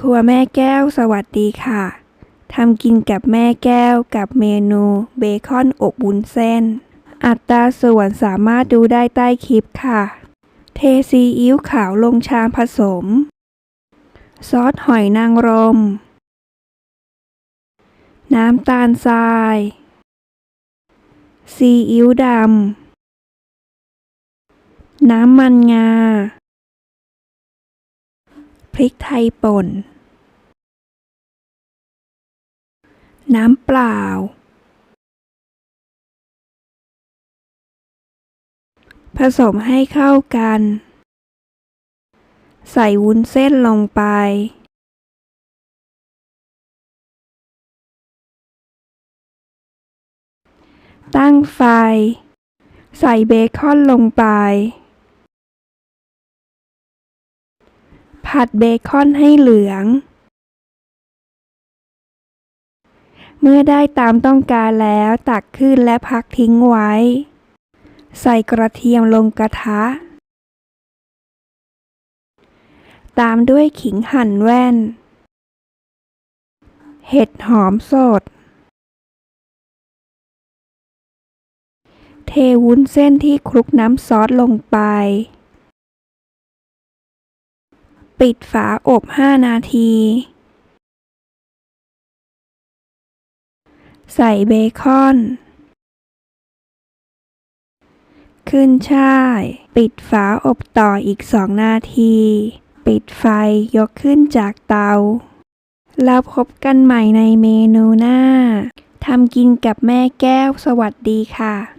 ครัวแม่แก้วสวัสดีค่ะทำกินกับแม่แก้วกับเมนูเบคอนอบวุ้นเส้น อัตราส่วนสามารถดูได้ใต้คลิปค่ะ เทซีอิ๊วขาวลงชามผสม ซอสหอยนางรม น้ำตาลทราย ซีอิ๊วดำ น้ำมันงา พริกไทยป่น น้ำเปล่า ผสมให้เข้ากัน ใส่วุ้นเส้นลงไป ตั้งไฟ ใส่เบคอนลงไป ผัดเบคอนให้เหลือง เมื่อได้ตามต้องการแล้วตักขึ้นและพักทิ้งไว้ ใส่กระเทียมลงกระทะ ตามด้วยขิงหั่นแว่น เห็ดหอมสด เทวุ้นเส้นที่คลุกน้ำซอสลงไป ปิดฝาอบ 5 นาที ใส่เบคอน ขึ้นช่าย ปิดฝาอบต่ออีก 2 นาที ปิดไฟยกขึ้นจากเตา แล้วพบกันใหม่ในเมนูหน้าทำกินกับแม่แก้วสวัสดีค่ะ